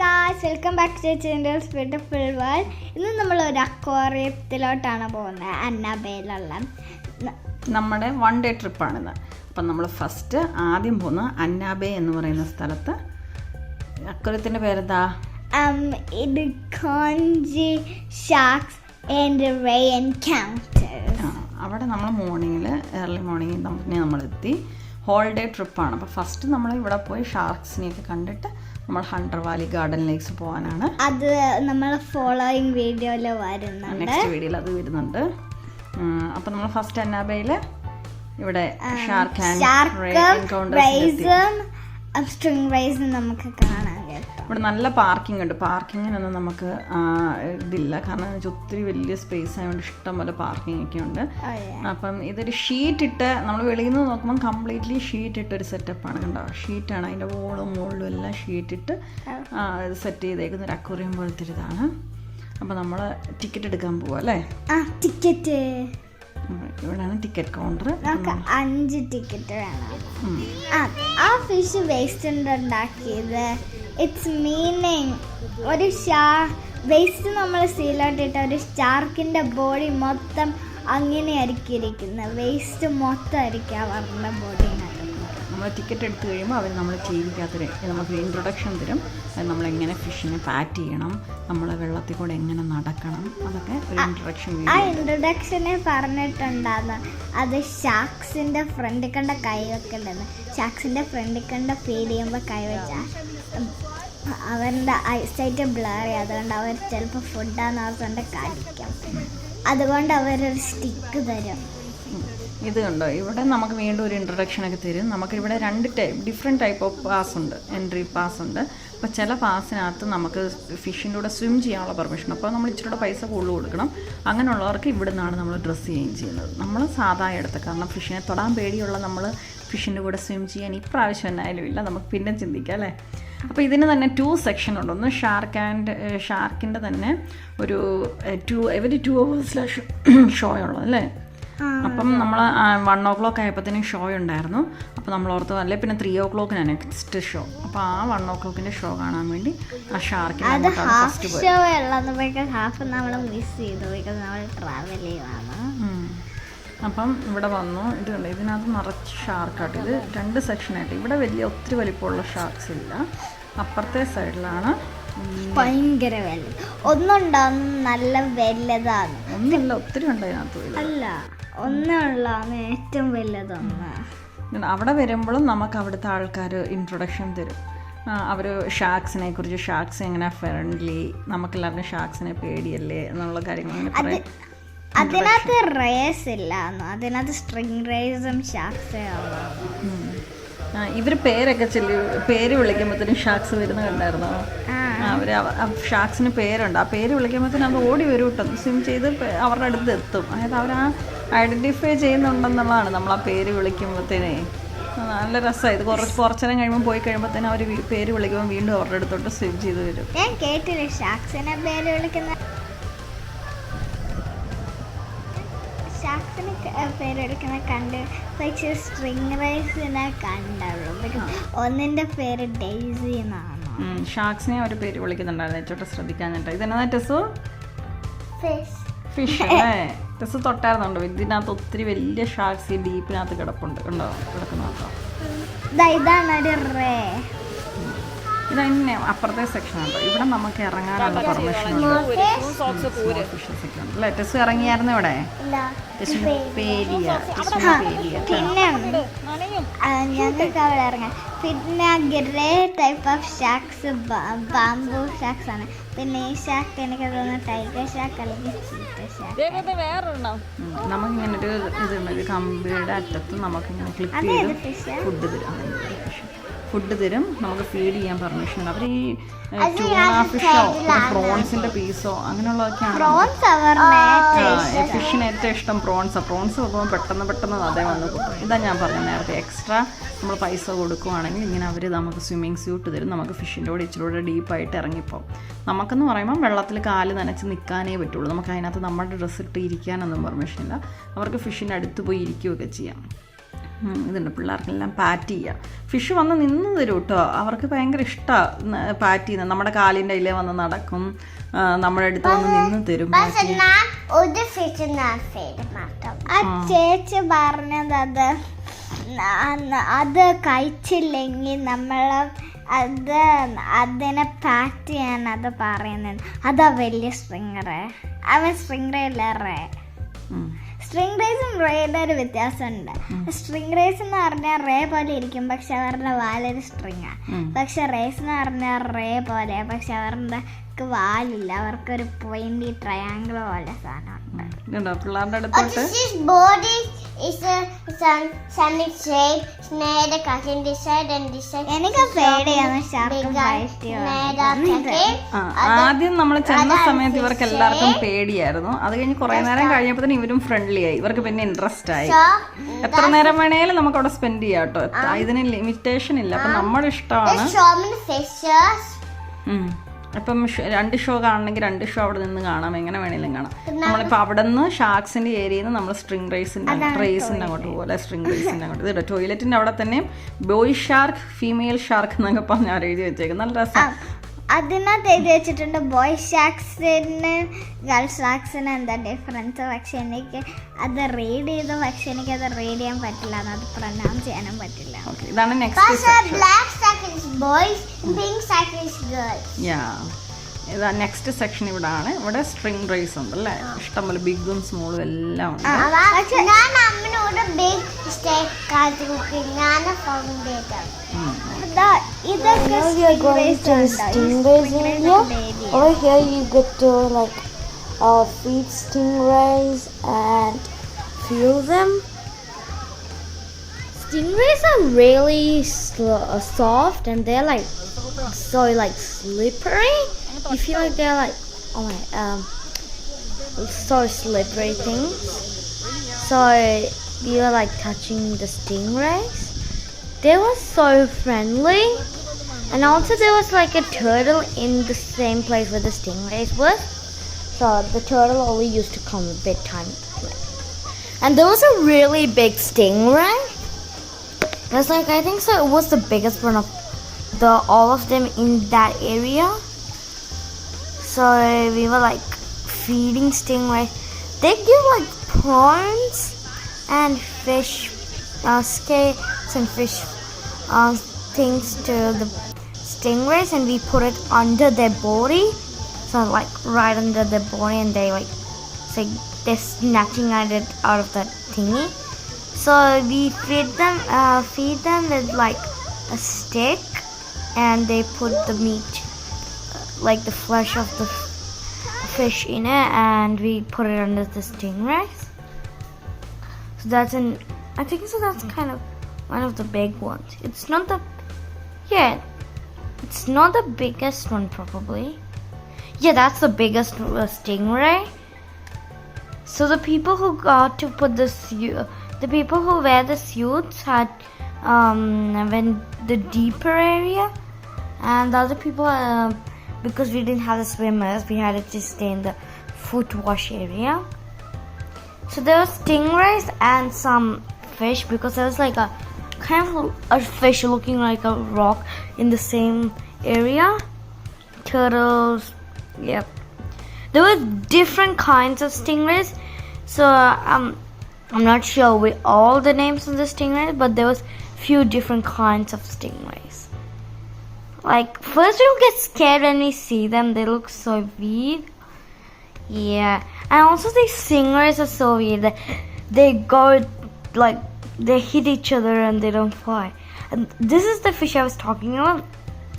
Guys welcome back to ചേച്ചിന്റെ beautiful world ഇന്ന് നമ്മൾ ഒരു അക്വാറിയത്തിലോട്ടാണ് പോകുന്നത് അന്നബേലുള്ള. നമ്മുടെ വൺ ഡേ ട്രിപ്പാണിത് അപ്പം നമ്മൾ ഫസ്റ്റ് ആദ്യം പോകുന്ന അന്നാബേ എന്ന് പറയുന്ന സ്ഥലത്ത്. അക്വാറിയത്തിന്റെ പേരെന്താ? Um, ഇത് കോഞ്ചി ഷാക്സ് ആൻഡ് റേ എൻകൗണ്ടേഴ്സ് അവിടെ നമ്മൾ മോർണിംഗിൽ ഏർലി മോർണിംഗിൽ തന്നെ നമ്മളെത്തി. ഹോൾ ഡേ ട്രിപ്പാണ് അപ്പോൾ ഫസ്റ്റ് നമ്മൾ ഇവിടെ പോയി ഷാർക്സിനെയൊക്കെ കണ്ടിട്ട് നമ്മൾ ഹണ്ടർ വാലി ഗാർഡനിലേക്ക് പോകാനാണ് അത് നമ്മൾ ഫോളോയിങ് വീഡിയോയിൽ വരുന്നുണ്ട്. നെക്സ്റ്റ് വീഡിയോയിൽ അത് വരുന്നുണ്ട്. അപ്പോൾ നമ്മൾ ഫസ്റ്റ് അന്നാബയിൽ ഇവിടെ ഷാർക്ക് ആൻഡ് ഷാർക്കും റൈസ് നമുക്ക് കേട്ടോ ഇവിടെ നല്ല പാർക്കിംഗ് ഉണ്ട്. പാർക്കിങ്ങിനൊന്നും നമുക്ക് ഇതില്ല. കാരണം എന്ന് വെച്ചാൽ ഒത്തിരി വലിയ സ്പേസ് ആയതുകൊണ്ട് ഇഷ്ടംപോലെ പാർക്കിംഗ് ഒക്കെ ഉണ്ട്. അപ്പം ഇതൊരു ഷീറ്റ് ഇട്ട് നമ്മൾ വെളിയിൽ നിന്ന് നോക്കുമ്പോൾ കംപ്ലീറ്റ്ലി ഷീറ്റ് ഇട്ടൊരു സെറ്റപ്പാണ് കണ്ടോ? ഷീറ്റാണ് അതിന്റെ വോളും മുകളിലും എല്ലാം ഷീറ്റ് ഇട്ട് സെറ്റ് ചെയ്തേക്കുന്ന ഒരു അക്വറിയം പോലത്തെ ഒരു ഇതാണ്. അപ്പോൾ നമ്മൾ ടിക്കറ്റ് എടുക്കാൻ പോവാം അല്ലേ? ടിക്കറ്റ് ഇവിടെയാണ് ടിക്കറ്റ് കൗണ്ടർ നമുക്ക് അഞ്ച് ടിക്കറ്റ് വേണം. ആ ഫിഷ് വേസ്റ്റ് ഉണ്ടാക്കിയത് ഇറ്റ്സ് മീനിങ് ഒരു ഷാ വേസ്റ്റ് നമ്മൾ സീലോട്ടിട്ട ഒരു ഷാർക്കിന്റെ ബോഡി മൊത്തം അങ്ങനെ ഇരിക്കുന്നത് വേസ്റ്റ് മൊത്തം ആയിരിക്കും അവരുടെ ബോഡിനകത്ത് നമ്മൾ ടിക്കറ്റ് എടുത്തു കഴിയുമ്പോൾ അവർ നമ്മൾ ടി നമുക്ക് ഇൻട്രൊഡക്ഷൻ തരും. അത് നമ്മളെങ്ങനെ ഫിഷിനെ പാറ്റ് ചെയ്യണം നമ്മൾ വെള്ളത്തിൽ കൂടെ എങ്ങനെ നടക്കണം അതൊക്കെ ഒരു ഇൻട്രൊഡക്ഷൻ ആ ഇൻട്രൊഡക്ഷനെ പറഞ്ഞിട്ടുണ്ടായിരുന്നു അത് ഷാക്സിന്റെ ഫ്രണ്ടിൽ കണ്ട കൈ വെക്കേണ്ടത് ഷാക്സിന്റെ ഫ്രണ്ടിൽ കണ്ട ഫീൽ ചെയ്യുമ്പോൾ കൈ വെച്ചാൽ അവരുടെ ഐസൈറ്റ് ചെയ്യും. അതുകൊണ്ട് അവർ ചിലപ്പോൾ ഫുഡാന്ന് ഓർത്തുകൊണ്ട് കാണിക്കാം. അതുകൊണ്ട് അവരൊരു സ്റ്റിക്ക് തരും. ഇത് കണ്ടോ? ഇവിടെ നമുക്ക് വീണ്ടും ഒരു ഇൻട്രൊഡക്ഷൻ ഒക്കെ തരും. നമുക്ക് ഇവിടെ രണ്ട് type different type of pass ഉണ്ട്. എൻട്രി പാസ് ഉണ്ട്. അപ്പോൾ ചില പാസിനകത്ത് നമുക്ക് ഫിഷിന്റെ കൂടെ സ്വിം ചെയ്യാനുള്ള പെർമിഷൻ അപ്പോൾ നമ്മൾ ഇച്ചിരി പൈസ കൂടുതൽ കൊടുക്കണം. അങ്ങനെയുള്ളവർക്ക് ഇവിടെ നിന്നാണ് നമ്മൾ ഡ്രസ്സ് ചെയ്യുകയും ചെയ്യുന്നത്. നമ്മൾ സാധാ എടുത്ത് കാരണം ഫിഷിനെ തൊടാൻ പേടിയുള്ള നമ്മൾ ഫിഷിന്റെ കൂടെ സ്വിം ചെയ്യാൻ ഇപ്രാവശ്യം എന്നായാലും ഇല്ല. നമുക്ക് പിന്നെ ചിന്തിക്കാം അല്ലേ? അപ്പോൾ ഇതിന് തന്നെ ടു സെക്ഷൻ ഉണ്ട്. ഒന്ന് ഷാർക്ക് ആൻഡ് ഷാർക്കിന്റെ തന്നെ ഒരു ടു എവരി ടു അവേഴ്സിലാണ് ഷോ ഉള്ളത് അല്ലേ? അപ്പം നമ്മൾ വൺ ഓ ക്ലോക്ക് ആയപ്പോഴത്തേനും ഷോ ഉണ്ടായിരുന്നു. അപ്പോൾ നമ്മൾ ഓർത്ത് അല്ലേ പിന്നെ ത്രീ ഓ ക്ലോക്കിനാണ് നെക്സ്റ്റ് ഷോ അപ്പോൾ ആ വൺ ഓ ക്ലോക്കിന്റെ ഷോ കാണാൻ വേണ്ടി ആ ഷാർക്ക് ഹാഫ് നമ്മൾ മിസ് ചെയ്തു നമ്മൾ ട്രാവൽ ചെയ്യുവാണ് ഉം. അപ്പം ഇവിടെ വന്നു. ഇത് കണ്ടു ഇതിനകത്ത് നിറച്ച് ഷാർക്കാട്ട് ഇത്. രണ്ട് സെക്ഷനായിട്ട് ഇവിടെ വലിയ ഒത്തിരി വലിപ്പമുള്ള ഷാർക്സ് ഇല്ല. അപ്പുറത്തെ സൈഡിലാണ് ഭയങ്കര വലുത്. ഒന്നുണ്ടാവും നല്ല വലുതാണ്. ഒന്നുമില്ല ഒത്തിരി ഉണ്ട് അതിനകത്ത്. അല്ല ഒന്നുള്ളതാണ് ഏറ്റവും വലുതൊന്ന്. അവിടെ വരുമ്പോഴും നമുക്ക് അവിടുത്തെ ആൾക്കാർ ഇൻട്രൊഡക്ഷൻ തരും. അവർ ഷാക്സിനെ കുറിച്ച് ഷാക്സ് എങ്ങനെ ഫ്രണ്ട്ലി നമുക്കെല്ലാവരും ഷാക്സിനെ പേടിയല്ലേ എന്നുള്ള കാര്യങ്ങൾ ഇങ്ങനെ കുറേ അതിനകത്ത് റേസ് ഇല്ല അതിനകത്ത് സ്ട്രിങ് റേസും ആ ഇവർ പേരൊക്കെ ചെല്ലി പേര് വിളിക്കുമ്പോഴത്തേനും ഷാക്സ് വരുന്ന കണ്ടായിരുന്നോ. അവർ ഷാക്സിന് പേരുണ്ട്. ആ പേര് വിളിക്കുമ്പോഴത്തേനും അത് ഓടി വരും കേട്ടോ സ്വിം ചെയ്ത് അവരുടെ അടുത്ത് എത്തും. അതായത് അവർ ആ ഐഡന്റിഫൈ ചെയ്യുന്നുണ്ടെന്നുള്ളതാണ് നമ്മൾ ആ പേര് വിളിക്കുമ്പോഴത്തേനേ നല്ല രസമാണ് ഇത് കുറച്ച് കുറച്ച് നേരം കഴിയുമ്പോൾ പോയി കഴിയുമ്പോഴത്തേനും അവർ പേര് വിളിക്കുമ്പോൾ വീണ്ടും അവരുടെ അടുത്തോട്ട് സ്വിം ചെയ്ത് വരും. ഞാൻ കേട്ടില്ല ഷാക്സിനെ പേര് വിളിക്കുന്ന ഷാക്സിനെ പേര് വിളിക്കുന്ന കണ്ട് പക്ഷേ സ്ട്രിങ് റൈസിനെ കണ്ടുള്ളൂ. ഒന്നിന്റെ ഒന്നിന്റെ പേര് ഡെയ്സി എന്നാണ്? ഷാക്സിനെ ഒരു പേര് വിളിക്കുന്നുണ്ടായിരുന്നു ഏറ്റവും ഇത് ഇതെന്നാ ടെസു ഫിഷ്. ഫിഷ് അല്ലേ? ടെസ് തൊട്ടായിരുന്നുണ്ടോ ഇതിനകത്ത് ഒത്തിരി വലിയ ഷാർക്സ് ഈ ഡീപ്പിനകത്ത് കിടപ്പുണ്ട്. ഉണ്ടോ? കിടക്കുന്ന ഇതാണ് ഒരു റേ. ഇത് തന്നെ അപ്പുറത്തെ സെക്ഷൻ ഉണ്ടോ ഇവിടെ നമുക്ക് ഇറങ്ങാനുള്ള പെർമിഷൻ ഉണ്ട്. അല്ലേ? ടെസ് ഇറങ്ങിയായിരുന്നു ഇവിടെ? പിന്നെ ആ, ഞങ്ങൾക്ക് അവിടെ ഇറങ്ങാം. പിന്നെ grey type of sharks bamboo sharks ആണ്. പിന്നെ ഈ ഷാക്ക് എനിക്ക് തോന്നുന്നു ടൈഗർ ഷാക്ക് അല്ലെങ്കിൽ ചീറ്റ ഷാക്ക് നമുക്കിങ്ങനെ ഒരു ഇത് കമ്പിയുടെ അറ്റത്ത് നമുക്കിങ്ങനെ ചെയ്ത് ഫുഡ് തരും. ഫുഡ് തരും. നമുക്ക് ഫീഡ് ചെയ്യാൻ പെർമിഷൻ ഉണ്ട്. അവർ ഈ ട്യൂണ ഫിഷോ പ്രോൺസിന്റെ പീസോ അങ്ങനെയുള്ളതൊക്കെയാണ് ഫിഷിന് ഏറ്റവും ഇഷ്ടം പ്രോൺസ് പ്രോൺസ് വെക്കുമ്പോൾ പെട്ടെന്ന് പെട്ടെന്ന് അതേ വന്ന് കിട്ടും ഇതാ ഞാൻ പറഞ്ഞത് നേരത്തെ എക്സ്ട്രാ നമ്മൾ പൈസ കൊടുക്കുവാണെങ്കിൽ ഇങ്ങനെ അവർ നമുക്ക് സ്വിമ്മിങ് സ്യൂട്ട് തരും. നമുക്ക് ഫിഷിന്റെ കൂടെ ഇച്ചിരി കൂടെ ഡീപ്പായിട്ട് ഇറങ്ങിപ്പോവും. നമുക്കെന്ന് പറയുമ്പോൾ വെള്ളത്തിൽ കാൽ നനച്ച് നിൽക്കാനേ പറ്റുള്ളൂ. നമുക്ക് അതിനകത്ത് നമ്മുടെ ഡ്രസ്സ് ഇട്ട് ഇരിക്കാനൊന്നും പെർമിഷൻ ഇല്ല. അവർക്ക് ഫിഷിന്റെ അടുത്ത് പോയി ഇരിക്കുകയൊക്കെ ചെയ്യാം. ഇതുണ്ട് പിള്ളേർക്കെല്ലാം പാറ്റ് ചെയ്യാം. ഫിഷ് വന്ന് നിന്ന് തരും കേട്ടോ അവർക്ക് ഭയങ്കര ഇഷ്ടമാണ് പാറ്റ് ചെയ്യുന്നത് നമ്മുടെ കാലിന്റെ അതിലേ വന്ന് നടക്കും. നമ്മുടെ അടുത്ത് വന്ന് നിന്ന് തരും ഒരു ഫിഷ് ആ ചേച്ചി പറഞ്ഞത് അത് കഴിച്ചില്ലെങ്കിൽ നമ്മൾ അത് അതിനെ പാറ്റ് ചെയ്യാൻ അത് പറയുന്നത്. അതാ വലിയ സ്ട്രിങ്ങറ്. അവൻ സ്ട്രിങ് റേ? ഉം. സ്ട്രിങ് റേസും റേയുടെ ഒരു വ്യത്യാസമുണ്ട്. സ്ട്രിങ് റേസ് എന്ന് പറഞ്ഞാൽ റേ പോലെ ഇരിക്കും പക്ഷെ അവരുടെ വാലൊരു സ്ട്രിങ്ങാണ്. പക്ഷെ റേസ് എന്ന് പറഞ്ഞാൽ റേ പോലെ പക്ഷെ അവരുടെ വാലില്ല അവർക്കൊരു പോയിന്റ് ട്രയാങ്കിൾ പോലെ സാധനമുണ്ട്. പിള്ളേരുടെ അടുത്തോട്ട്? This is a sun, sunny shape. Snare cutting this side and this side. എനിക്ക് പേടിയാണ് ഷാർക്ക് ആദ്യം നമ്മൾ ചെന്ന സമയത്ത് ഇവർക്ക് എല്ലാവർക്കും പേടിയായിരുന്നു. അത് കഴിഞ്ഞ് കുറെ നേരം കഴിഞ്ഞപ്പോൾ ഇവരും ഫ്രണ്ട്ലി ആയി. ഇവർക്ക് പിന്നെ ഇൻട്രസ്റ്റ് ആയി. എത്ര നേരം വേണേലും നമുക്ക് അവിടെ സ്പെൻഡ് ചെയ്യാം കേട്ടോ. ഇതിന് ലിമിറ്റേഷൻ ഇല്ല. അപ്പൊ നമ്മുടെ ഇഷ്ടമാണ് ഇപ്പം രണ്ട് ഷോ കാണണമെങ്കിൽ രണ്ട് ഷോ അവിടെ നിന്ന് കാണാം. എങ്ങനെ വേണേലും കാണാം. നമ്മളിപ്പോൾ അവിടെ നിന്ന് ഷാർക്സിന്റെ ഏരിയയിൽ നിന്ന് നമ്മൾ സ്ട്രിങ് റേസിന്റെ റേസിന്റെ അങ്ങോട്ട് പോലെ സ്ട്രിങ് റേസിന്റെ അങ്ങോട്ട്. ഇതിട്ട് ടോയ്ലറ്റിന്റെ അവിടെ തന്നെ ബോയ് ഷാർക്ക് ഫീമെയിൽ ഷാർക്ക് എന്നൊക്കെ പറഞ്ഞ് ആര് എഴുതി വെച്ചേക്കും നല്ല രസം. അതിനകത്ത് എഴുതി വെച്ചിട്ടുണ്ട് ബോയ് ഷാക്സിന് ഗേൾസ് ഷാക്സിന് എന്താ ഡിഫറൻസ് പക്ഷെ എനിക്ക് അത് റീഡ് ചെയ്തു പക്ഷെ എനിക്ക് അത് റീഡ് ചെയ്യാൻ പറ്റില്ല. അത് പ്രൊനൗൺസ് ചെയ്യാനും പറ്റില്ല. ഇതാണ് നെക്സ്റ്റ് ഇതാ സെക്ഷൻ ഇവിടെ ആണ് ഇവിടെ സ്ട്രിങ് റൈസ് ഉണ്ട് അല്ലേ? ഇഷ്ടംപോലെ ബിഗും സ്മോളും എല്ലാം ഉണ്ട്. ഞാൻ അമ്മനോട് ബിഗ് സ്റ്റേക്ക് കാട്ടി ഞാൻ ഫൗണ്ടേറ്റർ ഉം. ദാ ഇതൊക്കെ Now we are going to stingrays in India. Over here you get to like uh, feed stingrays and feel them. Stingrays are really uh, soft and they're like so like slippery. You feel like they're like oh my um so slippery things. So you're like touching the stingrays. They were so friendly. And also there was like a turtle in the same place where the stingrays were. So the turtle only used to come a bit tiny. And there was a really big stingray. It was like I think so it was the biggest one of the all of them in that area. So we were like feeding stingrays. They give like prawns and fish, uh, skates and fish uh, things to the stingrays, and we put it under their body. So like right under their body, and they like like they're snatching at it out of that thingy. So we feed them, uh, feed them with like a stick, and they put the meat, uh, like the flesh of the fish in it, and we put it under the stingrays. So that's an, I think so. That's kind of one of the big ones. It's not the, yeah, it's not the biggest one probably. Yeah, that's the biggest stingray. So the people who got to put the suit, the people who wear the suits had um went the deeper area, and the other people uh, because we didn't have the swimmers, we had to stay in the foot wash area. So there was stingrays and some fish because there was like a kind of a fish looking like a rock in the same area. Turtles, yep. There were different kinds of stingrays. So um, I'm not sure with all the names of the stingrays, but there was few different kinds of stingrays. Like first we'll get scared when we see them. They look so weird. Yeah, and also these stingrays are so weird. They go like they hit each other and they don't fly. And this is the fish I was talking about,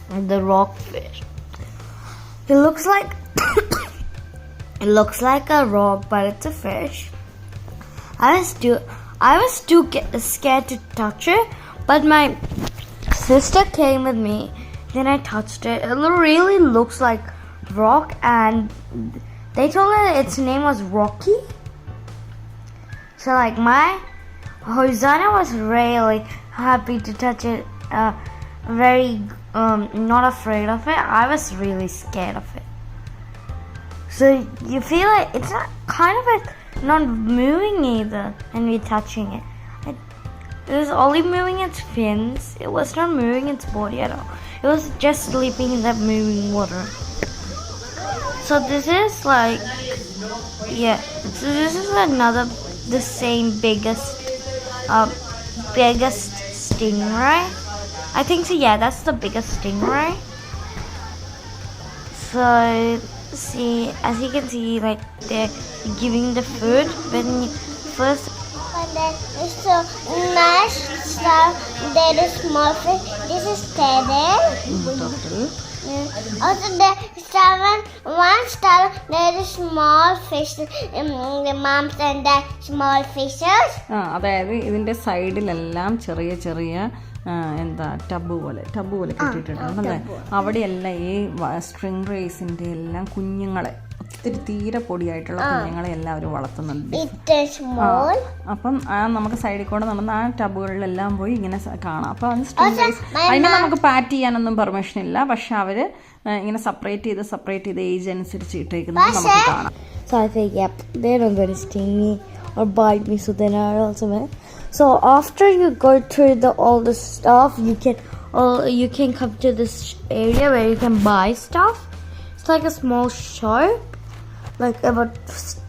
the rock fish. It looks like it looks like a rock, but it's a fish. I was too I was too scared to touch it, but my sister came with me. Then I touched it. It really looks like rock, and they told me its name was Rocky. So like my Hosanna was really happy to touch it. Uh, very um, not afraid of it. I was really scared of it. So you feel it, it's not kind of like not moving either, and we're touching it. I, it was only moving its fins. It was not moving its body at all. It was just sleeping in that moving water. So this is like, yeah. So this is another, the same biggest, uh, biggest stingray. I think so, yeah, that's the biggest stingray. So, see, as you can see, like, they're giving the food, but first... And then, so, mashed stuff, there is muffin, this is Teddy. Mm. Also there seven one star there is small fish um, the moms and the small fishes. ആ അതായത് ഇതിന്റെ സൈഡിലെല്ലാം ചെറിയ ചെറിയ എന്താ tub പോലെ tub പോലെ കെട്ടിയിട്ടുണ്ട് അല്ലേ അവിടെയെല്ലാം ഈ സ്ട്രിങ് റേസിന്റെ എല്ലാം കുഞ്ഞുങ്ങളെ ഒത്തിരി തീരെ പൊടിയായിട്ടുള്ള കുഞ്ഞുങ്ങളെ എല്ലാവരും വളർത്തുന്നുണ്ട്. അപ്പം ആ നമുക്ക് സൈഡിൽ കൂടെ നടന്ന് ആ ടബുകളിലെല്ലാം പോയി ഇങ്ങനെ കാണാം അപ്പം അത് അതിന് നമുക്ക് പാറ്റ് ചെയ്യാനൊന്നും പെർമിഷൻ ഇല്ല പക്ഷെ അവർ ഇങ്ങനെ സെപ്പറേറ്റ് ചെയ്ത് സെപ്പറേറ്റ് ചെയ്ത് ഏജ് അനുസരിച്ച് ഇട്ടേക്കുന്നത് നമുക്ക് കാണാം So I think, yep, they're not going to sting me or bite me, so they're not ultimate. So after you go through the all the stuff, you can, uh, you can come to this area where you can buy stuff. It's like a small shop, like about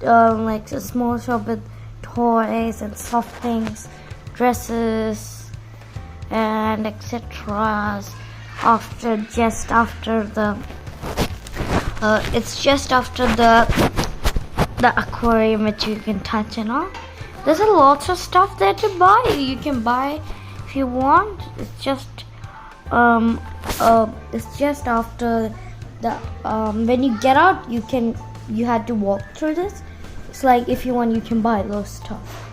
um, like a small shop with toys and soft things, dresses, and etc. After just after the, uh, it's just after the the aquarium which you can touch and all. There's a lots of stuff there to buy. You can buy if you want. It's just um uh it's just after the um when you get out you can you had to walk through this. It's like if you want you can buy those stuff.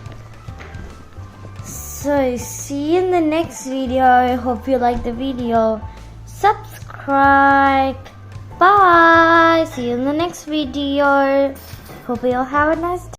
So see you in the next video. I hope you like the video. Subscribe. Bye. See you in the next video. Hope you all have a nice day.